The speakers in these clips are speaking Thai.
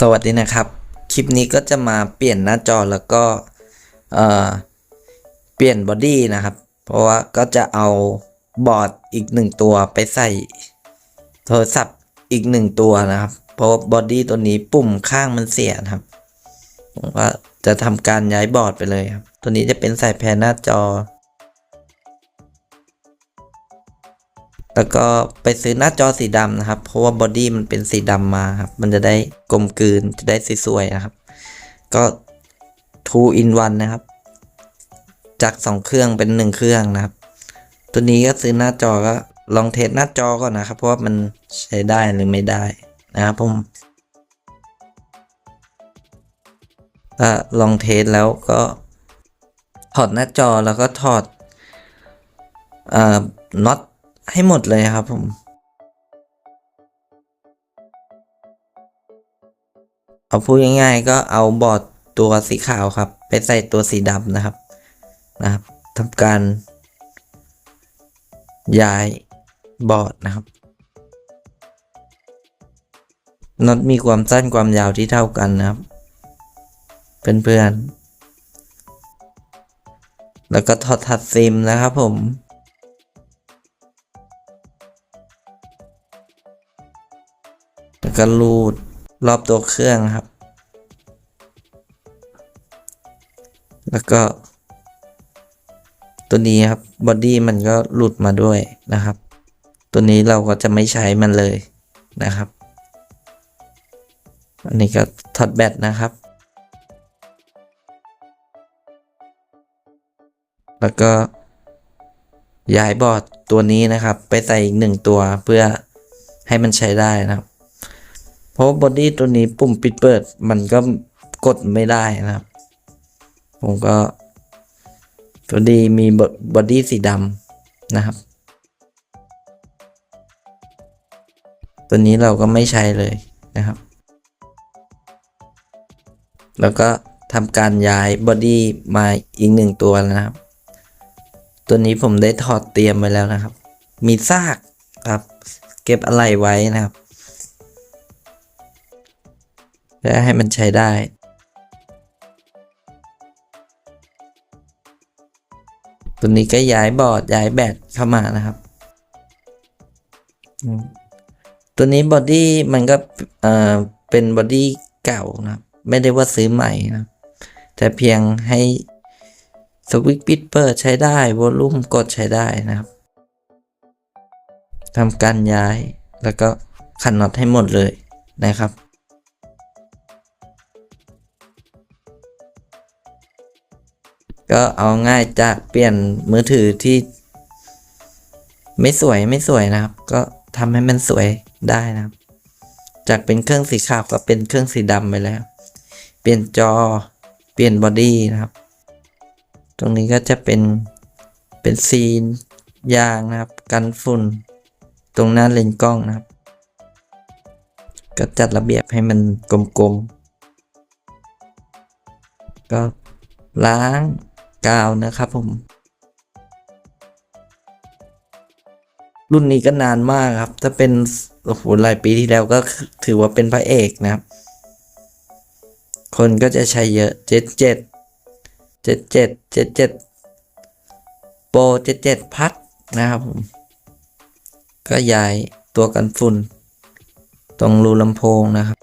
สวัสดีนะครับ คลิปนี้ก็จะมาเปลี่ยนหน้าจอแล้วก็เอ่อเปลี่ยนบอดี้นะครับ เพราะว่าก็จะเอาบอร์ดอีกหนึ่งตัวไปใส่โทรศัพท์อีกหนึ่งตัวนะครับ เพราะบอดี้ตัวนี้ปุ่มข้างมันเสียนะครับผมว่าจะทำการย้ายบอร์ดไปเลยครับ ตัวนี้จะเป็นใส่แผนหน้าจอ แล้วก็ไปซื้อหน้าจอสีดำนะครับ เพราะว่าบอดี้มันเป็นสีดำมาครับ มันจะได้กลมกลืน จะได้สวยๆนะครับ ก็ two in one นะครับ จากสองเครื่องเป็นหนึ่งเครื่องนะครับ ตัวนี้ก็ซื้อหน้าจอก็ลองเทสหน้าจอก่อนนะครับ เพราะว่ามันใช้ได้หรือไม่ได้นะครับผมถ้าลองเทสแล้วก็ถอดหน้าจอแล้วก็ถอดเอ่อน็อต ให้หมดเลยครับผม เอาพูดง่ายๆ ก็เอาบอร์ดตัวสีขาวครับ ไปใส่ตัวสีดำนะครับ นะครับทำการ ย้ายบอร์ดนะครับน็อตมีความสั้นความยาวที่เท่ากันนะครับ เพื่อนๆ แล้วก็ถอดทัดซิมนะครับผม ก็รูดรอบตัวเครื่องครับ แล้วก็ ตัวนี้ครับบอดี้มันก็หลุดมาด้วยนะครับ ตัวนี้เราก็จะไม่ใช้มันเลยนะครับ อันนี้ก็ถอดแบตนะครับ แล้วก็ย้ายบอร์ดตัวนี้นะครับ ไปใส่อีกหนึ่งตัวเพื่อให้มันใช้ได้นะครับ เพราะบอดี้ตัวนี้ปุ่มปิดเปิดมันก็กดไม่ได้นะครับ ผมก็ตัวดีมีบอดี้สีดำนะครับ ตัวนี้เราก็ไม่ใช้เลยนะครับ แล้วก็ทำการย้ายบอดี้มาอีกหนึ่งตัวแล้วนะครับ ตัวนี้ผมได้ถอดเตรียมไว้แล้วนะครับ มีซากครับ เก็บอะไรไว้นะครับ เพื่อให้มันใช้ได้ตัวนี้ก็ย้ายบอร์ดย้ายแบตเข้ามานะครับ ตัวนี้บอดี้มันก็เอ่อเป็นบอดี้เก่านะครับ ไม่ได้ว่าซื้อใหม่นะแต่เพียงให้สวิตช์ปิดเปิดใช้ได้วอลลุ่มกดใช้ได้นะครับทำการย้ายแล้วก็ขันน็อตให้หมดเลยนะครับ ก็เอาง่ายจากเปลี่ยนมือถือที่ ไม่สวยไม่สวยนะครับ ก็ทำให้มันสวยได้นะครับ จากเป็นเครื่องสีขาวก็เป็นเครื่องสีดำไปแล้ว เปลี่ยนจอ เปลี่ยนบอดี้นะครับ ตรงนี้ก็จะเป็นเป็นซีนยางนะครับ กันฝุ่น ตรงหน้าเลนกล้องนะครับ ก็จัดระเบียบให้มันกลมๆก็ล้าง กาวนะครับผม รุ่นนี้ก็นานมากครับ ถ้าเป็นโอ้โหหลายปีที่แล้วก็ถือว่าเป็นพระเอกนะครับ คนก็จะใช้เยอะเจ็ดเจ็ดเจ็ดเจ็ดเจ็ดเจ็ดโปรเจ็ดเจ็ดพัดนะครับผม ก็ย้ายตัวกันฝุ่น ตรงรูลำโพงนะครับ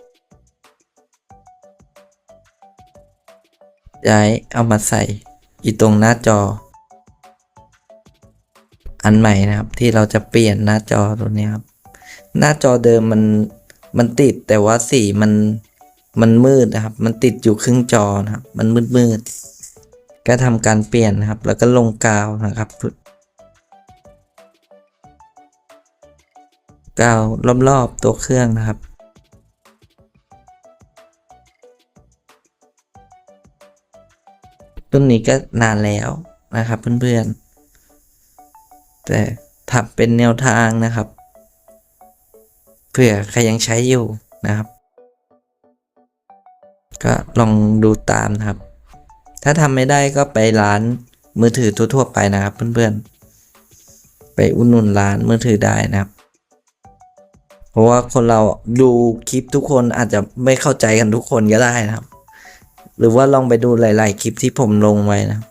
ย้ายเอามาใส่ อีตรงหน้าจอ อันใหม่นะครับที่เราจะเปลี่ยนหน้าจอตัวนี้ครับ หน้าจอเดิมมันมันติดแต่ว่าสีมันมันมืดนะครับ มันติดอยู่ครึ่งจอนะครับ มันมืดมืดๆก็ทำการเปลี่ยนนะครับ แล้วก็ลงกาวนะครับกาวรอบๆตัวเครื่องนะครับ รุ่นนี้ก็นานแล้วนะครับเพื่อนๆ แต่ทำเป็นแนวทางนะครับ เผื่อใครยังใช้อยู่นะครับ ก็ลองดูตามนะครับ ถ้าทำไม่ได้ก็ไปร้านมือถือทั่วๆไปนะครับ เพื่อนๆ ไปอุดหนุนร้านมือถือได้นะครับ เพราะว่าคนเราดูคลิปทุกคนอาจจะไม่เข้าใจกันทุกคนก็ได้นะครับ หรือว่าลองไปดูหลาย ๆ คลิปที่ผมลงไว้นะครับ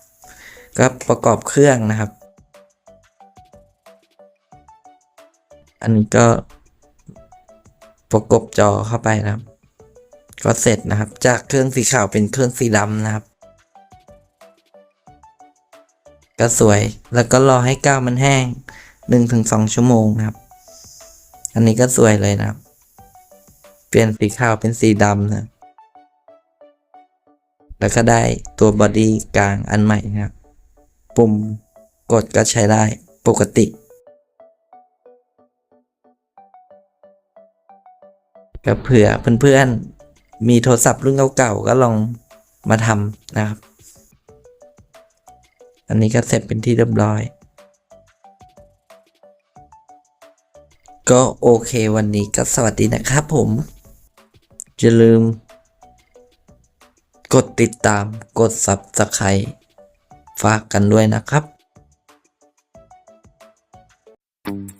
ก็ประกอบเครื่องนะครับ อันนี้ก็ประกบจอเข้าไปนะครับ ก็เสร็จนะครับ จากเครื่องสีขาวเป็นเครื่องสีดำนะครับ ก็สวยแล้วก็รอให้กาวมันแห้งหนึ่งถึงสองชั่วโมงนะครับ อันนี้ก็สวยเลยนะครับ เปลี่ยนสีขาวเป็นสีดำนะ แล้วก็ได้ตัวบอดี้กลางอันใหม่นะครับ ปุ่มกดก็ใช้ได้ปกติ ก็เผื่อเพื่อนๆ มีโทรศัพท์รุ่นเก่าๆ ก็ลองมาทำนะครับ อันนี้ก็เสร็จเป็นที่เรียบร้อย ก็โอเควันนี้ก็สวัสดีนะครับผมอย่าลืม กดติดตามกด Subscribe ฝากกันด้วยนะครับ Thank you.